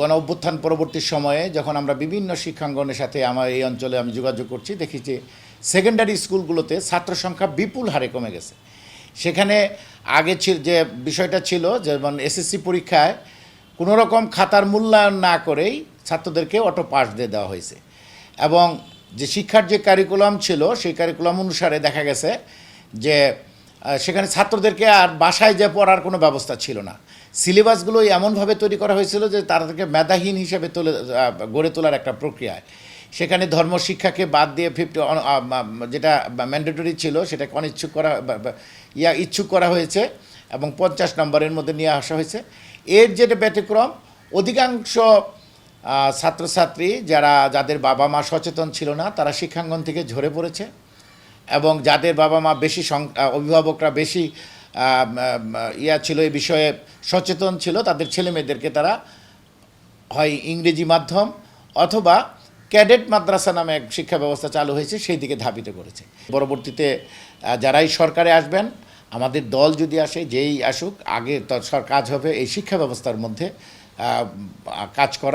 গণ অভ্যুত্থান পরবর্তী সময়ে যখন আমরা বিভিন্ন শিক্ষাঙ্গনের সাথে আমার এই অঞ্চলে আমি যোগাযোগ করছি দেখি যে সেকেন্ডারি স্কুলগুলোতে ছাত্র সংখ্যা বিপুল হারে কমে গেছে। সেখানে আগে ছিল যে বিষয়টা ছিল যেমন এসএসসি পরীক্ষায় কোনো রকম খাতার মূল্যায়ন না করেই ছাত্রদেরকে অটো পাস দিয়ে দেওয়া হয়েছে। এবং যে শিক্ষার যে কারিকুলাম ছিল, সেই কারিকুলাম অনুসারে দেখা গেছে যে সেখানে ছাত্রদেরকে আর বাসায় যে পড়ার কোনো ব্যবস্থা ছিল না। সিলেবাসগুলো এমনভাবে তৈরি করা হয়েছিল যে তাদেরকে মেধাহীন হিসেবে তুলে গড়ে তোলার একটা প্রক্রিয়ায় সেখানে ধর্ম শিক্ষাকে বাদ দিয়ে ফিফটি যেটা ম্যান্ডেটরি ছিল, সেটাকে অনিচ্ছুক করা ইয়া ইচ্ছুক করা হয়েছে এবং পঞ্চাশ নম্বরের মধ্যে নিয়ে আসা হয়েছে। এর যেটা ব্যতিক্রম, অধিকাংশ ছাত্রছাত্রী যারা, যাদের বাবা মা সচেতন ছিল না, তারা শিক্ষাঙ্গন থেকে ঝরে পড়েছে এবং যাদের বাবা মা বেশি অভিভাবকরা বেশি ইয়া ছিল, এই বিষয়ে সচেতন ছিল, তাদের ছেলে মেয়েদেরকে তারা হয় ইংরেজি মাধ্যম অথবা ক্যাডেট মাদ্রাসা নামে এক শিক্ষা ব্যবস্থা চালু হয়েছে, সেই দিকে ধাবিত করেছে। পরবর্তীতে যারাই সরকারে আসবেন, আমাদের দল যদি আসে, যেই আসুক, আগে কাজ হবে এই শিক্ষা ব্যবস্থার মধ্যে কাজ করা।